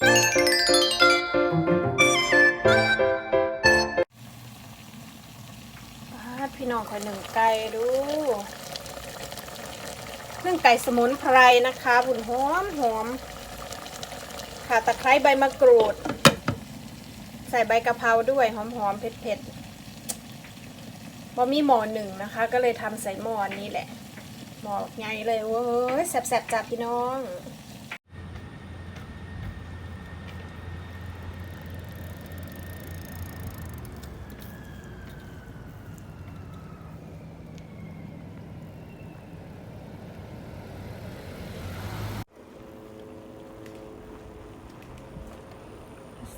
พี่น้องคอยหนึ่งไก่ดูนึ่งไก่สมุนไพรนะคะบุญหอมหอมค่ะตะไคร้ใบมะกรูด ใส่ใบกะเพราด้วยหอมหอมเผ็ดเผ็ดๆพอมีหม้อหนึ่งนะคะ ก็เลยทำใส่หม้อนี้แหละหม้อใหญ่เลยเว้ยแซ่บๆจ้าพี่น้อง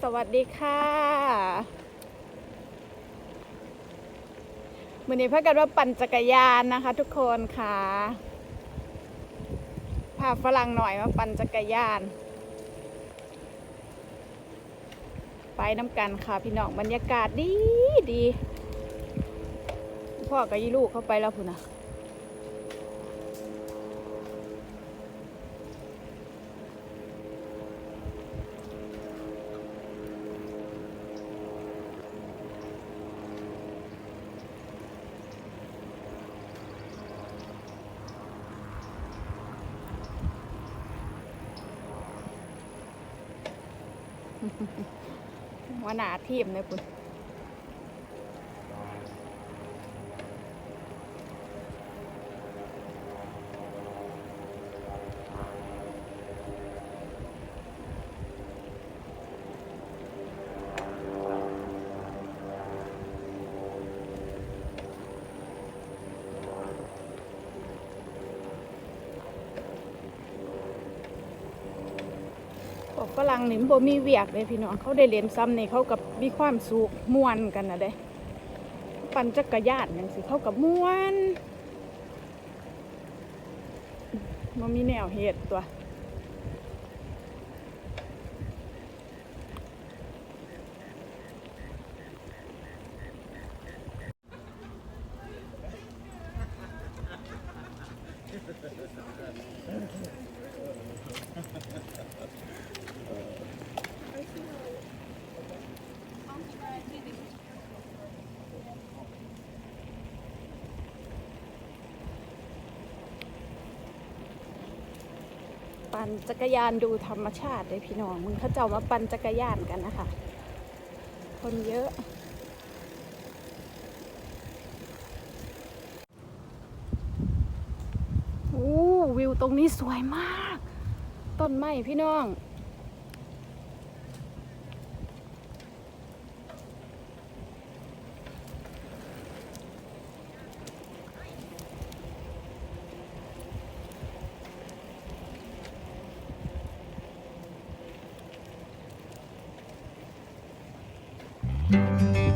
สวัสดีค่ะวันนี้พักกันว่าปั่นจักรยานนะคะ ทุกคนค่ะพาฝรั่งหน่อยมาปั่นจักรยาน ไปน้ำกันค่ะพี่น้องบรรยากาศดีดี พ่อกับยี่ลูกเข้าไปแล้วพุ่นนะ ว่าหนาทีมเลยคุณ บอกฝรั่งนี่บ่มีเวียกเลยพี่น้องเขาได้เรียนซ้ำนี่เขากับมีความสุขม่วนกันนะเด้ปั่นจักรยานอย่างสิเขากับม่วนมันมีแนวเหตุตัว ปั่นจักรยานดูธรรมชาติเลยพี่น้อง มึงเขาเจ้ามาปั่นจักรยานกันนะคะ คนเยอะโอ้วิวตรงนี้สวยมาก ต้นไม้พี่น้อง Música